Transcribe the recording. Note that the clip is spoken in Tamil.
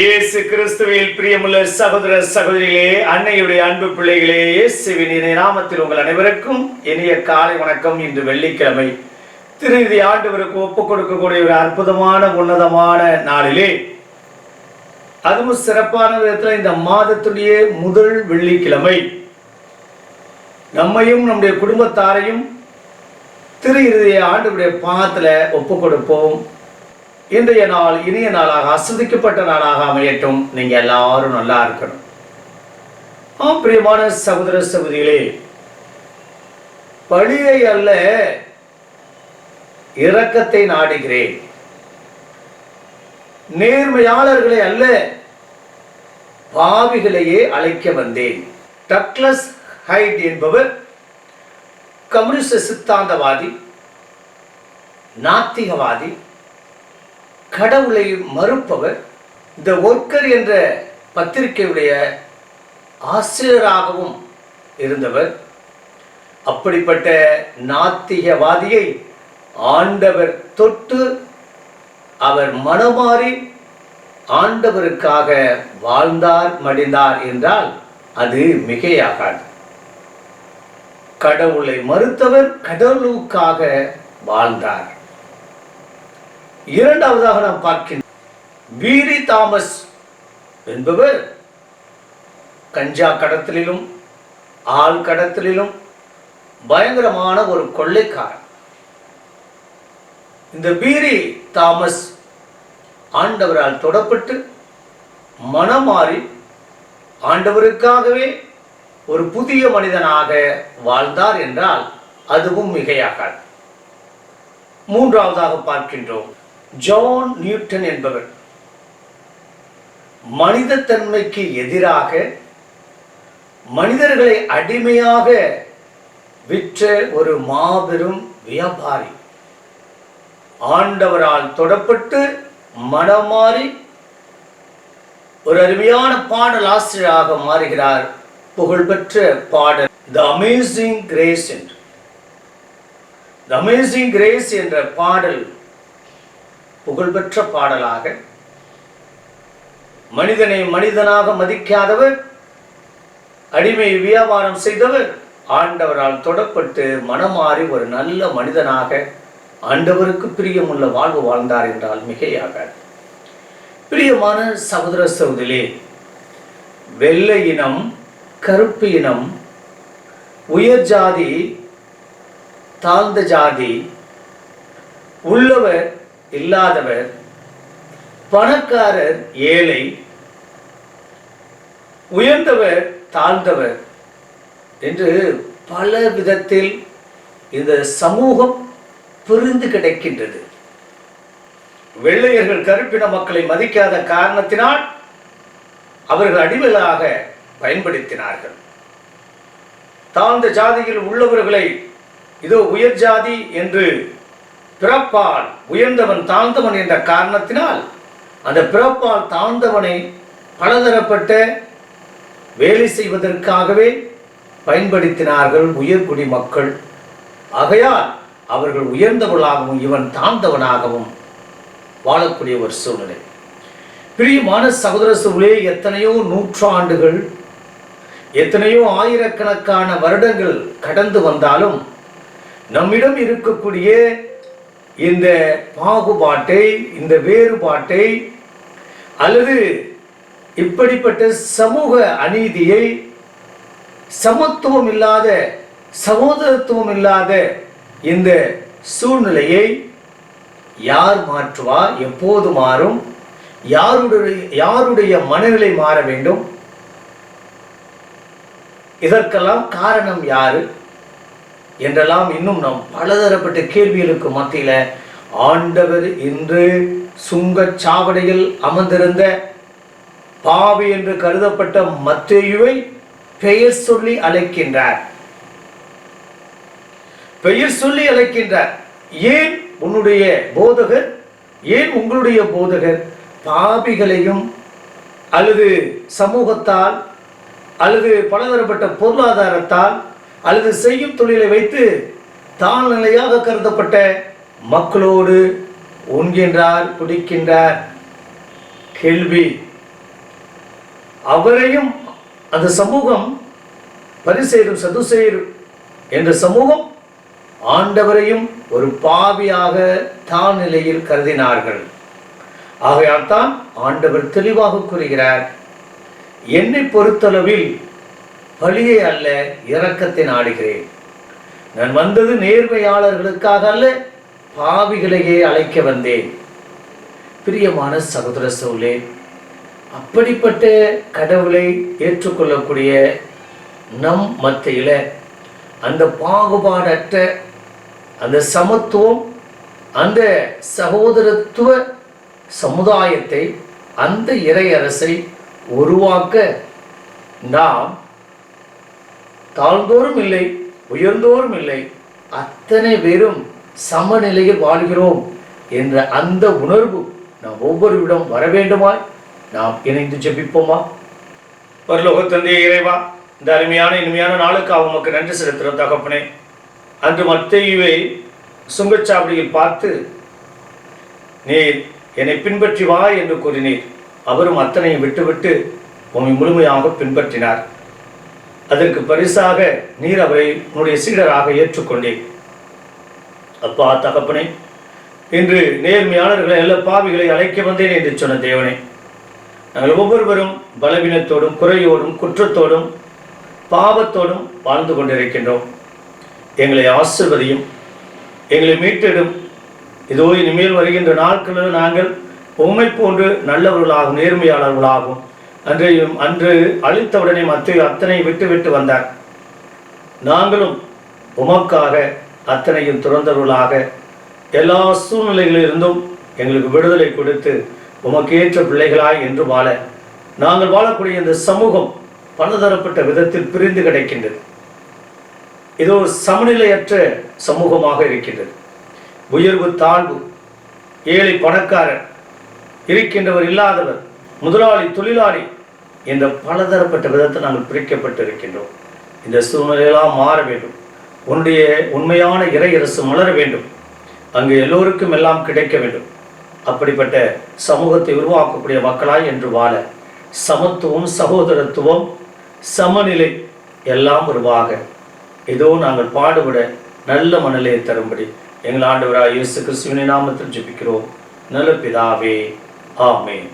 இயேசு கிறிஸ்துவில் பிரியமுள்ள சகோதர சகோதரிகளே அன்னையுடைய அன்பு பிள்ளைகளே இயேசுவின் நாமத்தில் உங்கள் அனைவருக்கும் இனிய காலை வணக்கம். இன்று வெள்ளிக்கிழமை திருநிதி ஆண்டவருக்கு ஒப்புக் கொடுக்கக்கூடிய ஒரு அற்புதமான உன்னதமான நாளிலே. அதுவும் சிறப்பான விதத்தில் இந்த மாதத்துடைய முதல் வெள்ளிக்கிழமை. நம்மையும் நம்முடைய குடும்பத்தாரையும் திரு இறுதிய ஆண்டுடைய பாதத்தில் ஒப்புக் கொடுப்போம். இன்றைய நாள் இனிய நாளாக ஆஸ்வதிக்கப்பட்ட நாளாக அமையட்டும். நீங்க எல்லாரும் நல்லா இருக்கணும். ஆம் பிரியமான சகோதர சகோதரிகளே பழியை அல்ல இரக்கத்தை நாடுகிறேன். நேர்மையாளர்களை அல்ல பாவிகளையே அழைக்க வந்தேன். டக்ளஸ் ஹைட் என்பவர் கம்யூனிஸ்ட் சித்தாந்தவாதி நாத்திகவாதி கடவுளை மறுப்பவர் இந்த ஒர்க்கர் என்ற பத்திரிகையுடைய ஆசிரியராகவும் இருந்தவர். அப்படிப்பட்ட நாத்திகவாதியை ஆண்டவர் தொட்டு அவர் மனமாறி ஆண்டவருக்காக வாழ்ந்தார் மடிந்தார் என்றால் அது மிகையாகாது. கடவுளை மறுத்தவர் கடவுளுக்காக வாழ்ந்தார். இரண்டாவதாக நாம் பார்க்கின்றோம் வீரி தாமஸ் என்பவர் கஞ்சா கடத்தலிலும் ஆள் கடத்தலிலும் பயங்கரமான ஒரு கொள்ளைக்காரன். இந்த பீரி தாமஸ் ஆண்டவரால் தொடப்பட்டு மனமாறி ஆண்டவருக்காகவே ஒரு புதிய மனிதனாக வாழ்ந்தார் என்றால் அதுவும் மிகையாகாது. மூன்றாவதாக பார்க்கின்றோம் ஜான் நியூட்டன் என்பவர் மனித தன்மைக்கு எதிராக மனிதர்களை அடிமையாக விற்ற ஒரு மாபெரும் வியாபாரி. ஆண்டவரால் தொடப்பட்டு மனமாறி ஒரு அருமையான பாடல் ஆசிரியராக மாறுகிறார். புகழ்பெற்ற பாடல் த அமேசிங் கிரேஸ் என்று. த அமேசிங் கிரேஸ் என்ற பாடல் புகழ்பெற்ற பாடலாக மனிதனை மனிதனாக மதிக்காதவர் அடிமை வியாபாரம் செய்தவர் ஆண்டவரால் தொடப்பட்டு மனமாறி ஒரு நல்ல மனிதனாக ஆண்டவருக்கு பிரியமுள்ள வாழ்வு வாழ்ந்தார் என்றால் மிகையாகாது. பிரியமான சகோதர சௌதிலே வெள்ளை இனம் கருப்பு இனம் உயர் ஜாதி தாழ்ந்த ஜாதி உள்ளவர் இல்லாதவர் பணக்காரர் ஏழை உயர்ந்தவர் தாழ்ந்தவர் என்று பல விதத்தில் இந்த சமூகம் பிரிந்து கிடைக்கின்றது. வெள்ளையர்கள் கருப்பின மக்களை மதிக்காத காரணத்தினால் அவர்கள் அடிமைகளாக பயன்படுத்தினார்கள். தாழ்ந்த ஜாதியில் உள்ளவர்களை இதோ உயர் ஜாதி என்று பிறப்பால் உயர்ந்தவன் தாழ்ந்தவன் என்ற காரணத்தினால் அந்த பிறப்பால் தாழ்ந்தவனை பலதரப்பட்ட வேலை செய்வதற்காகவே பயன்படுத்தினார்கள் உயர்குடி மக்கள். ஆகையால் அவர்கள் உயர்ந்தவர்களாகவும் இவன் தாழ்ந்தவனாகவும் வாழக்கூடிய ஒரு சூழ்நிலை. பிரியமான சகோதர சூழலே எத்தனையோ நூற்றாண்டுகள் எத்தனையோ ஆயிரக்கணக்கான வருடங்கள் கடந்து வந்தாலும் நம்மிடம் இருக்கக்கூடிய இந்த பாகுபாட்டை இந்த வேறுபாட்டை அல்லது இப்படிப்பட்ட சமூக அநீதியை சமத்துவம் இல்லாத சகோதரத்துவம் இல்லாத இந்த சூழ்நிலையை யார் மாற்றுவார் எப்போது மாறும்? யாருடைய யாருடைய மனநிலை மாற வேண்டும்? இதற்கெல்லாம் காரணம் யாரு? என்றெல்லாம் இன்னும் நாம் பலதரப்பட்ட கேள்விகளுக்கு மத்தியில் ஆண்டவர் இன்று சுங்கச் சாவடையில் அமர்ந்திருந்த பாவி என்று கருதப்பட்ட மத்தேயுவை பெயர் சொல்லி அழைக்கின்றார். பெயர் சொல்லி அழைக்கின்றார். ஏன் உன்னுடைய போதகர்? ஏன் உங்களுடைய போதகர்? பாபிகளையும் அல்லது சமூகத்தால் அல்லது பலதரப்பட்ட பொருளாதாரத்தால் அல்லது செய்யும் தொழிலை வைத்து தாழ்நிலையாக கருதப்பட்ட மக்களோடு உண்கின்றார் குடிக்கின்றார். கேள்வி. அவரையும் அந்த சமூகம் பரிசெயரும் சதுசெயரும் என்ற சமூகம் ஆண்டவரையும் ஒரு பாவியாக தான் நிலையில் கருதினார்கள். ஆகையால் தான் ஆண்டவர் தெளிவாக கூறுகிறார். என்னை பொறுத்தளவில் பழியை அல்ல இரக்கத்தை நாடுகிறேன். நான் வந்தது நேர்மையாளர்களுக்காக அல்ல பாவிகளையே அழைக்க வந்தேன். பிரியமான சகோதர சோழே அப்படிப்பட்ட கடவுளை ஏற்றுக்கொள்ளக்கூடிய நம் மத்தியில் அந்த பாகுபாடற்ற அந்த சமத்துவம் அந்த சகோதரத்துவ சமுதாயத்தை அந்த இறையரசை உருவாக்க நாம் தாழ்ந்தோறும் இல்லை உயர்ந்தோறும் இல்லை அத்தனை பேரும் சமநிலையில் வாழ்கிறோம் என்ற அந்த உணர்வு நாம் ஒவ்வொருவிடம் வர வேண்டுமாய் நாம் இணைந்து ஜெபிப்போமா? பரலோக தந்தைய இறைவா இந்த அருமையான இனிமையான நாளுக்கு உமக்கு நன்றி செலுத்துகிற தகப்பனே. அன்று மத்தையுவை சுங்கச்சாவடியில் பார்த்து நீர் என்னை பின்பற்றி வா என்று கூறினீர். அவரும் அத்தனையும் விட்டுவிட்டு உம்மை முழுமையாக பின்பற்றினார். அதற்கு பரிசாக நீர் அவரை உன்னுடைய சீடராக ஏற்றுக்கொண்டேன். அப்பா தகப்பனே இன்று நேர்மையாளர்களை எல்லா பாவிகளை அழைக்க வந்தேன் என்று சொன்ன தேவனே நாங்கள் ஒவ்வொருவரும் பலவீனத்தோடும் குறையோடும் குற்றத்தோடும் பாவத்தோடும் வாழ்ந்து கொண்டிருக்கின்றோம். எங்களை ஆசிர்வதியும் எங்களை மீட்டெடும். இதோ இனிமேல் வருகின்ற நாட்களில் நாங்கள் உண்மை போன்று நல்லவர்களாகும் நேர்மையாளர்களாகும் அன்றையும் அன்று அழித்தவுடனே மத்திய அத்தனை விட்டு விட்டு வந்தார். நாங்களும் உமக்காக அத்தனையும் துறந்தவர்களாக எல்லா சூழ்நிலைகளிலிருந்தும் எங்களுக்கு விடுதலை கொடுத்து உமக்கேற்ற பிள்ளைகளாய் என்று வாழ நாங்கள் வாழக்கூடிய இந்த சமூகம் பலதரப்பட்ட விதத்தில் பிரிந்து கிடைக்கின்றது. இது ஒரு சமநிலையற்ற சமூகமாக இருக்கின்றது. உயர்வு தாழ்வு ஏழை பணக்காரர் இருக்கின்றவர் இல்லாதவர் முதலாளி தொழிலாளி என்ற பலதரப்பட்ட விதத்தில் நாங்கள் பிரிக்கப்பட்டு இருக்கின்றோம் இந்த சூழ்நிலையெல்லாம் மாற வேண்டும். உன்னுடைய உண்மையான இறையரசு மலர வேண்டும். அங்கு எல்லோருக்கும் எல்லாம் கிடைக்க வேண்டும். அப்படிப்பட்ட சமூகத்தை உருவாக்கக்கூடிய மக்களாய் என்று வாழ சமத்துவம் சகோதரத்துவம் சமநிலை எல்லாம் உருவாக. இதோ நாங்கள் பாடுபட நல்ல மனநிலையை தரும்படி எங்கள் ஆண்டவராக இயேசு கிறிஸ்துவின் நாமத்தில் ஜெபிக்கிறோம். நல்ல பிதாவே ஆமேன்.